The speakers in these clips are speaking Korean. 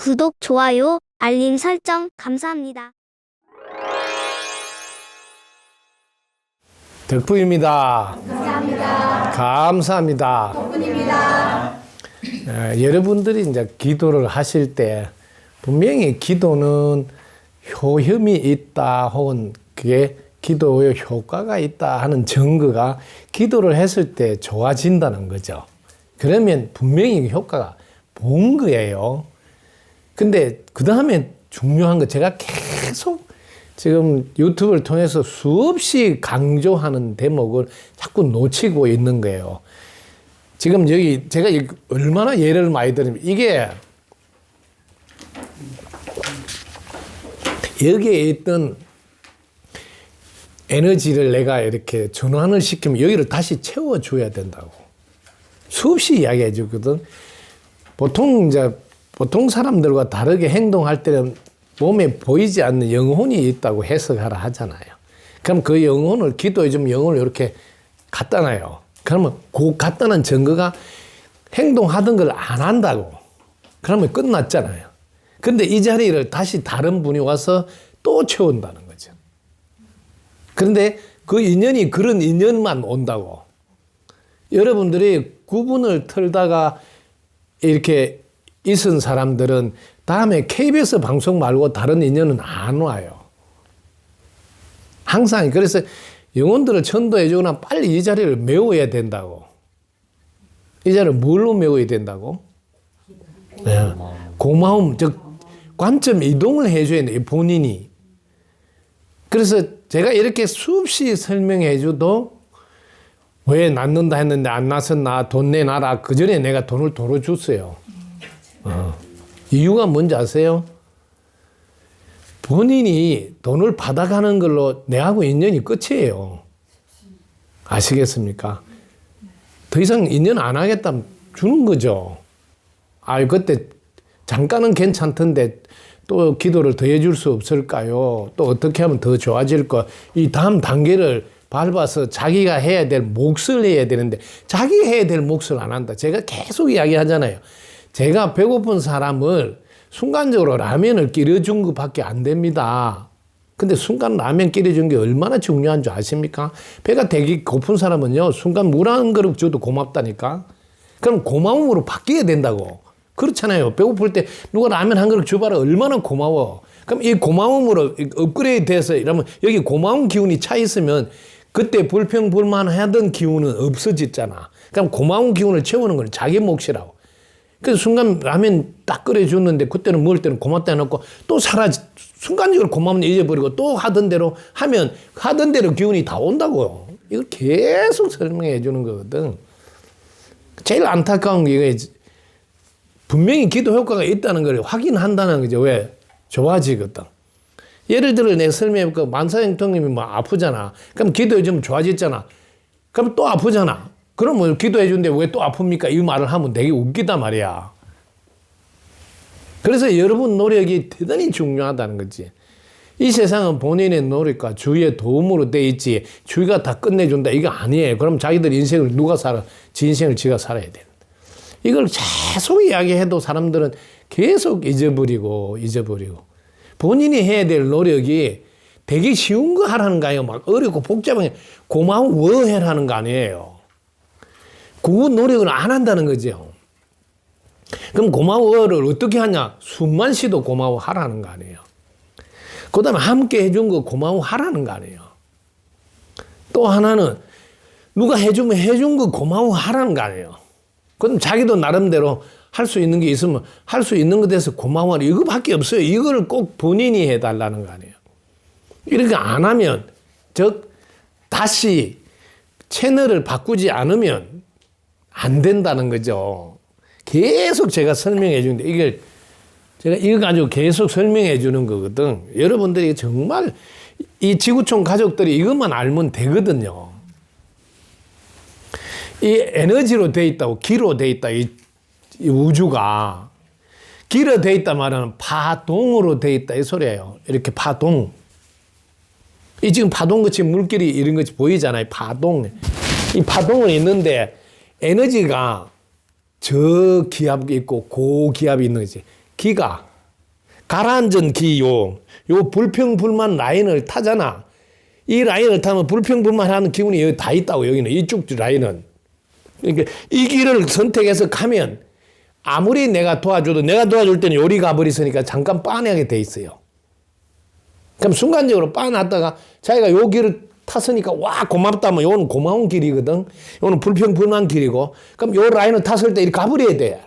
구독, 좋아요, 알림 설정 감사합니다. 덕분입니다. 감사합니다. 감사합니다. 덕분입니다. 여러분들이 이제 기도를 하실 때 분명히 기도는 효험이 있다 혹은 그게 기도의 효과가 있다 하는 증거가 기도를 했을 때 좋아진다는 거죠. 그러면 분명히 효과가 본 거예요. 근데 그 다음에 중요한 거 제가 계속 지금 유튜브를 통해서 수없이 강조하는 대목을 자꾸 놓치고 있는 거예요. 지금 여기 제가 이- 얼마나 예를 많이 들으면 이게 여기에 있던 에너지를 내가 이렇게 전환을 시키면 여기를 다시 채워줘야 된다고. 수없이 이야기해 주거든. 보통 이제 보통 사람들과 다르게 행동할 때는 몸에 보이지 않는 영혼이 있다고 해석하라 하잖아요. 그럼 그 영혼을 기도해 주면 영혼을 이렇게 갖다 놔요. 그러면 그 갖다 놓은 증거가 행동하던 걸 안 한다고. 그러면 끝났잖아요. 근데 이 자리를 다시 다른 분이 와서 또 채운다는 거죠. 그런데 그 인연이 그런 인연만 온다고. 여러분들이 구분을 틀다가 이렇게 있은 사람들은 다음에 KBS 방송 말고 다른 인연은 안 와요. 항상 그래서 영혼들을 전도해 주거나 빨리 이 자리를 메워야 된다고. 이 자리를 뭘로 메워야 된다고? 네. 고마움, 즉 관점 이동을 해줘야 돼 본인이. 그래서 제가 이렇게 수없이 설명해 줘도 왜 낳는다 했는데 안 낳았나 돈 내놔라 그 전에 내가 돈을 도로 줬어요. 어. 이유가 뭔지 아세요? 본인이 돈을 받아가는 걸로 내하고 인연이 끝이에요. 아시겠습니까? 더 이상 인연 안 하겠다면 주는 거죠. 아, 그때 잠깐은 괜찮던데 또 기도를 더 해줄 수 없을까요? 또 어떻게 하면 더 좋아질까? 이 다음 단계를 밟아서 자기가 해야 될 몫을 해야 되는데 자기 해야 될 몫을 안 한다. 제가 계속 이야기하잖아요. 제가 배고픈 사람을 순간적으로 라면을 끓여준 것밖에 안 됩니다. 근데 순간 라면 끓여준 게 얼마나 중요한 줄 아십니까? 배가 되게 고픈 사람은요, 순간 물 한 그릇 줘도 고맙다니까? 그럼 고마움으로 바뀌어야 된다고. 그렇잖아요. 배고플 때 누가 라면 한 그릇 줘봐라 얼마나 고마워. 그럼 이 고마움으로 업그레이드 돼서 이러면 여기 고마운 기운이 차 있으면 그때 불평불만하던 기운은 없어졌잖아. 그럼 고마운 기운을 채우는 건 자기 몫이라고. 그래서 순간 라면 딱 끓여줬는데 그때는 먹을 때는 고맙다 해놓고 또 사라지, 순간적으로 고마움을 잊어버리고 또 하던 대로 하면 하던 대로 기운이 다 온다고요. 이걸 계속 설명해 주는 거거든. 제일 안타까운 게 분명히 기도 효과가 있다는 걸 확인한다는 거죠. 왜? 좋아지거든. 예를 들어 내가 설명해볼까 만사형통님이 뭐 아프잖아. 그럼 기도해 주면 좋아졌잖아. 그럼 또 아프잖아. 그럼 뭐 기도해 주는데 왜 또 아픕니까? 이 말을 하면 되게 웃기단 말이야. 그래서 여러분 노력이 대단히 중요하다는 거지. 이 세상은 본인의 노력과 주위의 도움으로 돼 있지 주위가 다 끝내준다 이거 아니에요. 그럼 자기들 인생을 누가 살아? 지 인생을 지가 살아야 돼. 이걸 계속 이야기해도 사람들은 계속 잊어버리고 잊어버리고 본인이 해야 될 노력이 되게 쉬운 거 하라는 거예요. 막 어렵고 복잡하게 고마워 해라는 거 아니에요. 그 노력을 안 한다는 거죠. 그럼 고마워를 어떻게 하냐? 숨만 쉬도 고마워 하라는 거 아니에요. 그 다음에 함께 해준 거 고마워 하라는 거 아니에요. 또 하나는 누가 해주면 해준 거 고마워 하라는 거 아니에요. 그럼 자기도 나름대로 할 수 있는 게 있으면 할 수 있는 것에 대해서 고마워하는 이거밖에 없어요. 이걸 꼭 본인이 해달라는 거 아니에요. 이렇게 안 하면, 즉, 다시 채널을 바꾸지 않으면 안 된다는 거죠. 계속 제가 설명해 주는데 이걸 제가 이거 가지고 계속 설명해 주는 거거든. 여러분들이 정말 이 지구촌 가족들이 이것만 알면 되거든요. 이 에너지로 돼 있다고 기로 돼 있다 이, 이 우주가 기로 돼 있다 말하는 파동으로 돼 있다 이 소리예요. 이렇게 파동. 이 지금 파동같이 물길이 이런 것이 보이잖아요. 파동. 이 파동은 있는데 에너지가 저기압이 있고 고기압이 있는 거지. 기가 가라앉은 기요, 요 불평불만 라인을 타잖아. 이 라인을 타면 불평불만 하는 기운이 여기 다 있다고 여기는 이쪽 라인은. 그러니까 이 길을 선택해서 가면 아무리 내가 도와줘도 내가 도와줄 때는 요리 가버리으니까 잠깐 빠내게 돼 있어요. 그럼 순간적으로 빠놨다가 자기가 요 길을 탔으니까 와 고맙다면 요는 고마운 길이거든. 요는 불평불만 길이고 그럼 요 라인을 탔을 때 이렇게 가버려야 돼.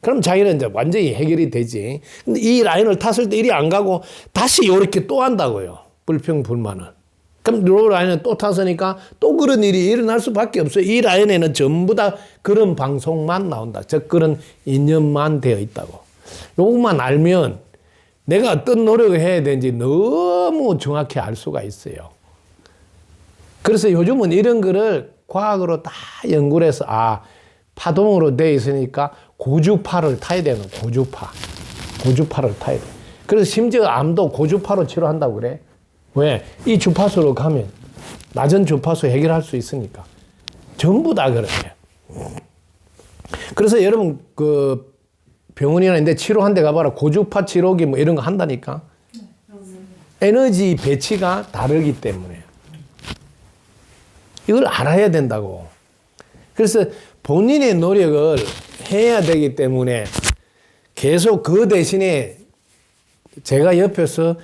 그럼 자기는 이제 완전히 해결이 되지. 근데 이 라인을 탔을 때 이리 안 가고 다시 요렇게 또 한다고요. 불평불만을. 그럼 요 라인을 또 탔으니까 또 그런 일이 일어날 수밖에 없어요. 이 라인에는 전부 다 그런 방송만 나온다. 즉 그런 인연만 되어 있다고. 요것만 알면 내가 어떤 노력을 해야 되는지 너무 정확히 알 수가 있어요. 그래서 요즘은 이런 거를 과학으로 다 연구를 해서 아 파동으로 돼 있으니까 고주파를 타야 되는 고주파. 고주파를 타야 돼. 그래서 심지어 암도 고주파로 치료한다고 그래. 왜? 이 주파수로 가면 낮은 주파수 해결할 수 있으니까. 전부 다 그래요 그래서 여러분 그 병원이나 인데 치료한 데 가봐라. 고주파 치료기 뭐 이런 거 한다니까. 에너지 배치가 다르기 때문에 이걸 알아야 된다고. 그래서 본인의 노력을 해야 되기 때문에 계속 그 대신에 제가 옆에서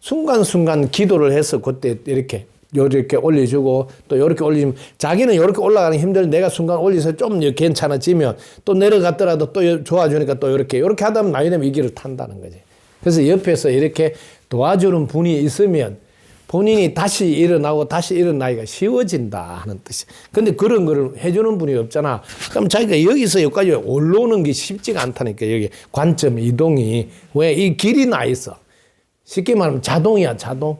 순간순간 기도를 해서 그때 이렇게 요렇게 올려주고 또 요렇게 올리면 자기는 요렇게 올라가는 힘들 내가 순간 올려서 좀 괜찮아지면 또 내려갔더라도 또 좋아지니까 또 요렇게 요렇게 하다 보면 나이 되면 이 길을 탄다는 거지. 그래서 옆에서 이렇게 도와주는 분이 있으면 본인이 다시 일어나고 다시 일어나기가 쉬워진다 하는 뜻이. 근데 그런 거를 해주는 분이 없잖아. 그럼 자기가 여기서 여기까지 올라오는 게 쉽지가 않다니까 여기 관점 이동이 왜 이 길이 나 있어. 쉽게 말하면 자동이야 자동.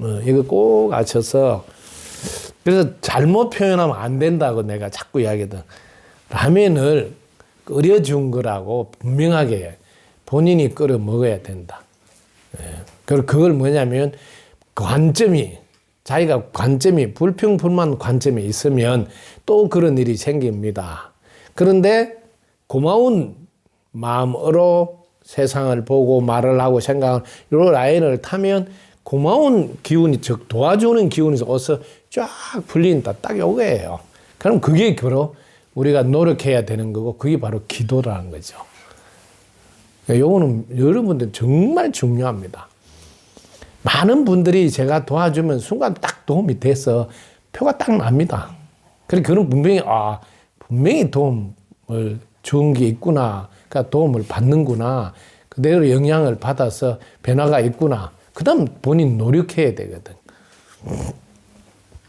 어, 이거 꼭 아셔서 그래서 잘못 표현하면 안 된다고 내가 자꾸 이야기하거든. 라면을 끓여준 거라고 분명하게 본인이 끓여 먹어야 된다. 예. 그걸 뭐냐면 관점이 자기가 관점이 불평 불만 관점이 있으면 또 그런 일이 생깁니다. 그런데 고마운 마음으로 세상을 보고 말을 하고 생각을 요 라인을 타면 고마운 기운이 즉 도와주는 기운이 어서 쫙 풀린다 딱 요거예요. 그럼 그게 바로 우리가 노력해야 되는 거고 그게 바로 기도라는 거죠. 요거는 여러분들 정말 중요합니다. 많은 분들이 제가 도와주면 순간 딱 도움이 돼서 표가 딱 납니다. 그래 그런 분명히 아 분명히 도움을 준 게 있구나. 그러니까 도움을 받는구나. 그대로 영향을 받아서 변화가 있구나. 그 다음 본인 노력해야 되거든.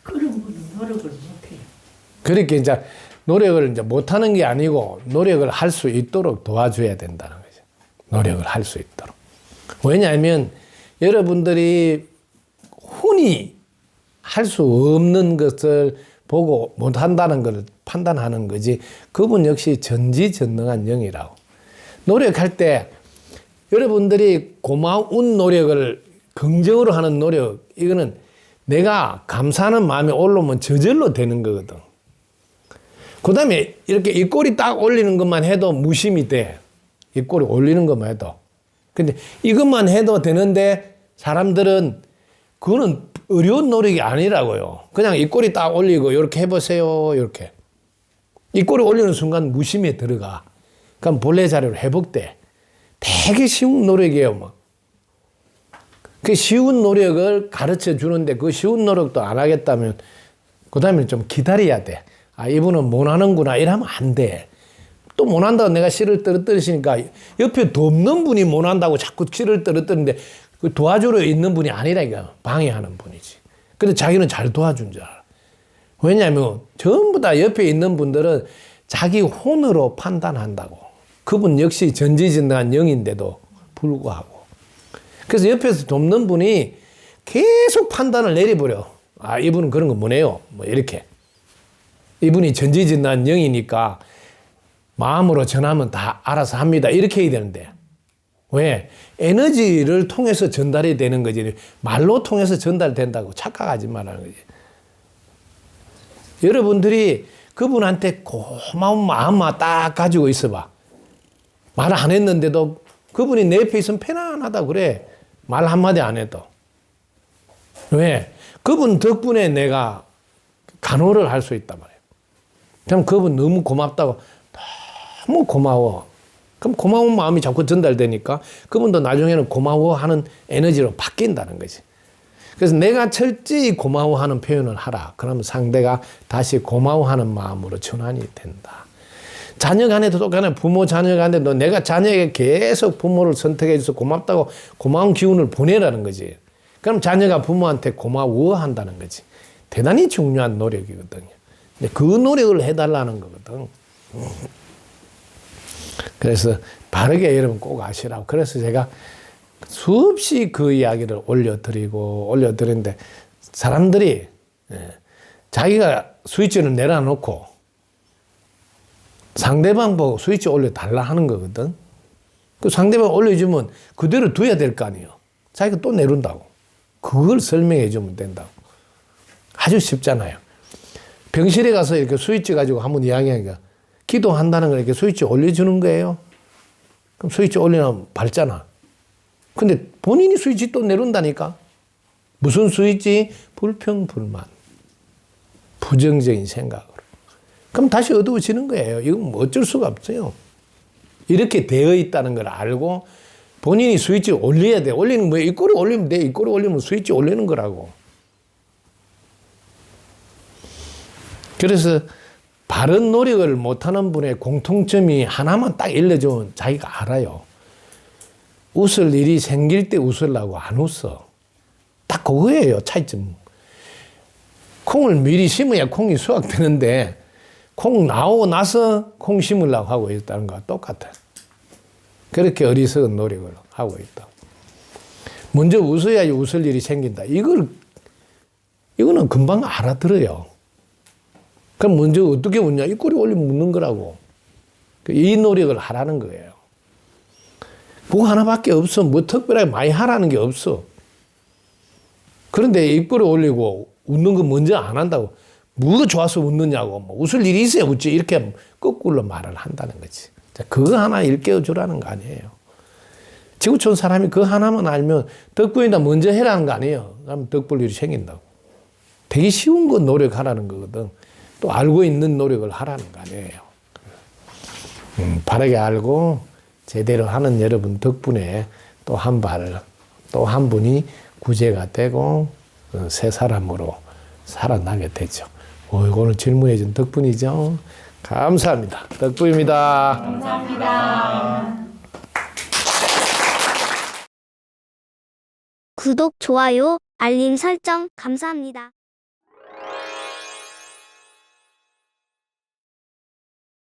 그런 분은 노력을 못해요. 그렇게 이제 노력을 이제 못하는 게 아니고 노력을 할 수 있도록 도와줘야 된다는 거죠. 노력을 할 수 있도록. 왜냐하면 여러분들이 흔히 할 수 없는 것을 보고 못한다는 걸 판단하는 거지. 그분 역시 전지전능한 영이라고. 노력할 때 여러분들이 고마운 노력을 긍정으로 하는 노력, 이거는 내가 감사하는 마음이 올라오면 저절로 되는 거거든. 그 다음에 이렇게 입꼬리 딱 올리는 것만 해도 무심이 돼. 입꼬리 올리는 것만 해도. 근데 이것만 해도 되는데 사람들은 그거는 어려운 노력이 아니라고요. 그냥 입꼬리 딱 올리고 이렇게 해보세요. 이렇게. 입꼬리 올리는 순간 무심에 들어가. 그럼 본래 자리로 회복돼. 되게 쉬운 노력이에요. 뭐. 그 쉬운 노력을 가르쳐 주는데 그 쉬운 노력도 안 하겠다면 그 다음에 좀 기다려야 돼. 아, 이분은 못하는구나. 이러면 안 돼. 또 못한다고 내가 씨를 떨어뜨리시니까 옆에 돕는 분이 못한다고 자꾸 씨를 떨어뜨리는데 그 도와주러 있는 분이 아니라니까. 방해하는 분이지. 근데 자기는 잘 도와준 줄 알아. 왜냐하면 전부 다 옆에 있는 분들은 자기 혼으로 판단한다고. 그분 역시 전지전능한 영인데도 불구하고. 그래서 옆에서 돕는 분이 계속 판단을 내려버려. 아, 이분은 그런 거 뭐네요. 뭐 이렇게. 이분이 전지전능한 영이니까 마음으로 전하면 다 알아서 합니다. 이렇게 해야 되는데. 왜? 에너지를 통해서 전달이 되는 거지. 말로 통해서 전달된다고 착각하지 말라는 거지. 여러분들이 그분한테 고마운 마음만 딱 가지고 있어봐. 말 안 했는데도 그분이 내 옆에 있으면 편안하다 그래. 말 한마디 안 해도. 왜? 그분 덕분에 내가 간호를 할 수 있단 말이에요. 그럼 그분 너무 고맙다고 너무 고마워. 그럼 고마운 마음이 자꾸 전달되니까 그분도 나중에는 고마워하는 에너지로 바뀐다는 거지. 그래서 내가 철저히 고마워하는 표현을 하라. 그러면 상대가 다시 고마워하는 마음으로 전환이 된다. 자녀 간에도 똑같아요. 부모 자녀 간에도 내가 자녀에게 계속 부모를 선택해 줘서 고맙다고 고마운 기운을 보내라는 거지. 그럼 자녀가 부모한테 고마워한다는 거지. 대단히 중요한 노력이거든요. 근데 그 노력을 해달라는 거거든. 그래서 바르게 여러분 꼭 아시라고. 그래서 제가 수없이 그 이야기를 올려드리고 올려드리는데 사람들이 예, 자기가 스위치를 내려놓고 상대방 보고 스위치 올려달라 하는 거거든. 그 상대방 올려주면 그대로 둬야 될 거 아니에요. 자기가 또 내려온다고. 그걸 설명해 주면 된다고. 아주 쉽잖아요. 병실에 가서 이렇게 스위치 가지고 한번 이야기하니까 기도한다는 걸 이렇게 스위치 올려주는 거예요. 그럼 스위치 올리면 밝잖아. 근데 본인이 스위치 또 내려온다니까? 무슨 스위치? 불평, 불만. 부정적인 생각으로. 그럼 다시 어두워지는 거예요. 이건 뭐 어쩔 수가 없어요. 이렇게 되어 있다는 걸 알고 본인이 스위치 올려야 돼. 올리는 뭐야? 이 꼬리 올리면 돼. 이 꼬리 올리면 스위치 올리는 거라고. 그래서 바른 노력을 못하는 분의 공통점이 하나만 딱 일러주면 자기가 알아요. 웃을 일이 생길 때 웃으려고 안 웃어. 딱 그거예요, 차이점. 콩을 미리 심어야 콩이 수확되는데, 콩 나오고 나서 콩 심으려고 하고 있다는 거와 똑같아. 그렇게 어리석은 노력을 하고 있다. 먼저 웃어야지 웃을 일이 생긴다. 이걸, 이거는 금방 알아들어요. 그럼 먼저 어떻게 웃냐? 이 꼬리 올리면 웃는 거라고. 이 노력을 하라는 거예요. 그거 하나밖에 없어. 뭐 특별하게 많이 하라는 게 없어. 그런데 입꼬리 올리고 웃는 거 먼저 안 한다고. 뭐가 좋아서 웃느냐고. 뭐 웃을 일이 있어야 웃지. 이렇게 거꾸로 말을 한다는 거지. 자, 그거 하나 일깨워 주라는 거 아니에요. 지구촌 사람이 그 하나만 알면 덕분이다 먼저 해라는 거 아니에요. 그럼 덕볼 일이 생긴다고. 되게 쉬운 거 노력하라는 거거든. 또 알고 있는 노력을 하라는 거 아니에요. 음, 바르게 알고 제대로 하는 여러분 덕분에 또 한 발, 또한 분이 구제가 되고 어, 새 사람으로 살아나게 되죠. 어, 이거는 질문해 준 덕분이죠. 감사합니다. 덕분입니다. 구독, 좋아요, 알림 설정 감사합니다.